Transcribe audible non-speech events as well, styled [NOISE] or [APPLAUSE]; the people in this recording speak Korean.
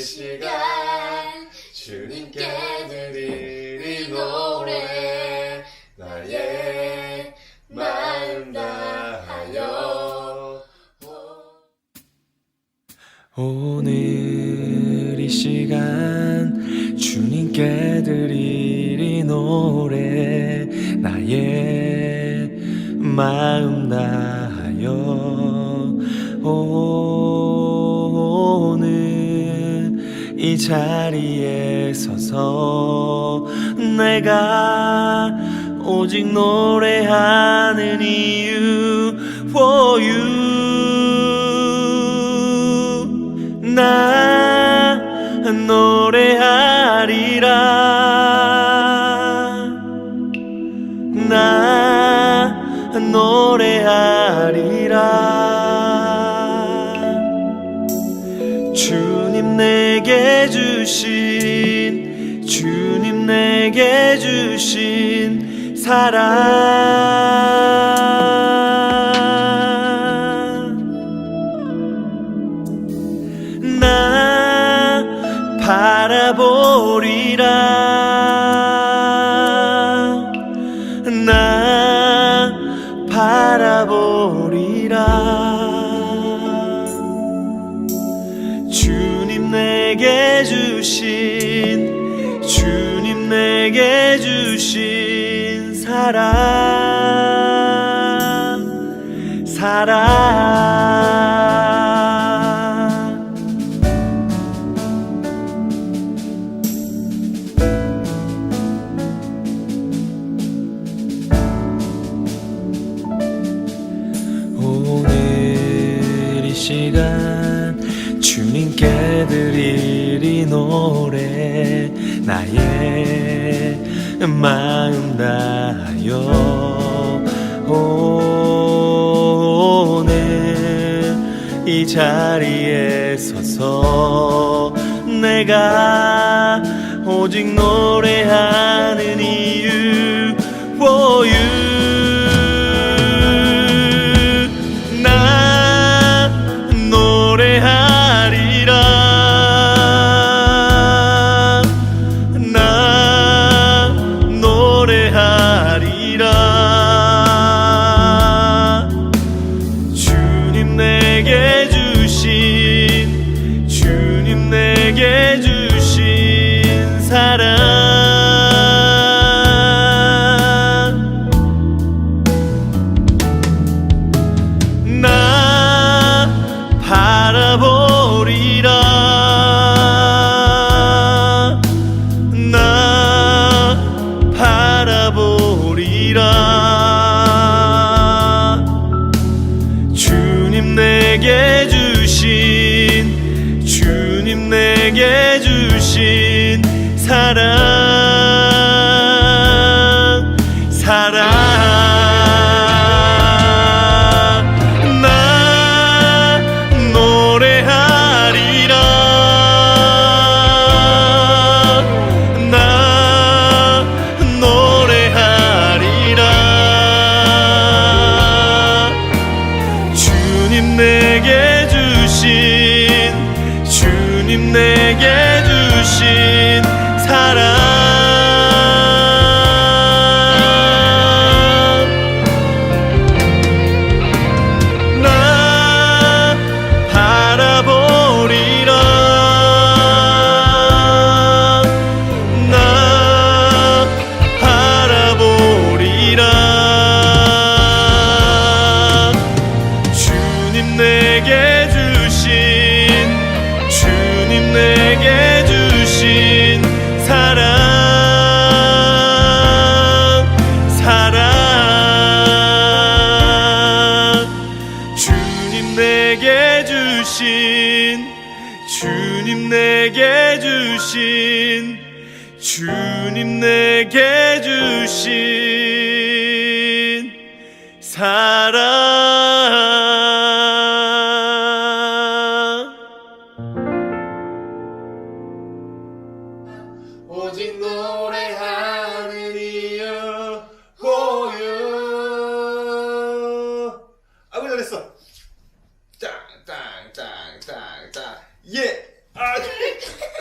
시간. 주님께 드리리 노래. 나의 마음 다하여. 오늘 이 시간 주님께 드리리 노래. 나의 마음 다하여. 오 이 자리에 서서 내가 오직 노래하는 이유 for you. 나 노래하리라. 나 노래하리라 주신 주님 내게 주신 사랑. 나 바라보리라 주신 주님 내게 주신 사랑 사랑. 오늘 이 시간 주님께 나의 마음 다하여 오늘 이 자리에 서서 내가 오직 노래하는 이유 for you 주신 주님 내게 주신 사랑 내게 주신 주님 내게 주신 사랑 사랑. 주님 내게 주신 주님 내게 주신 주님 내게 주신 사랑 Uh, [LAUGHS]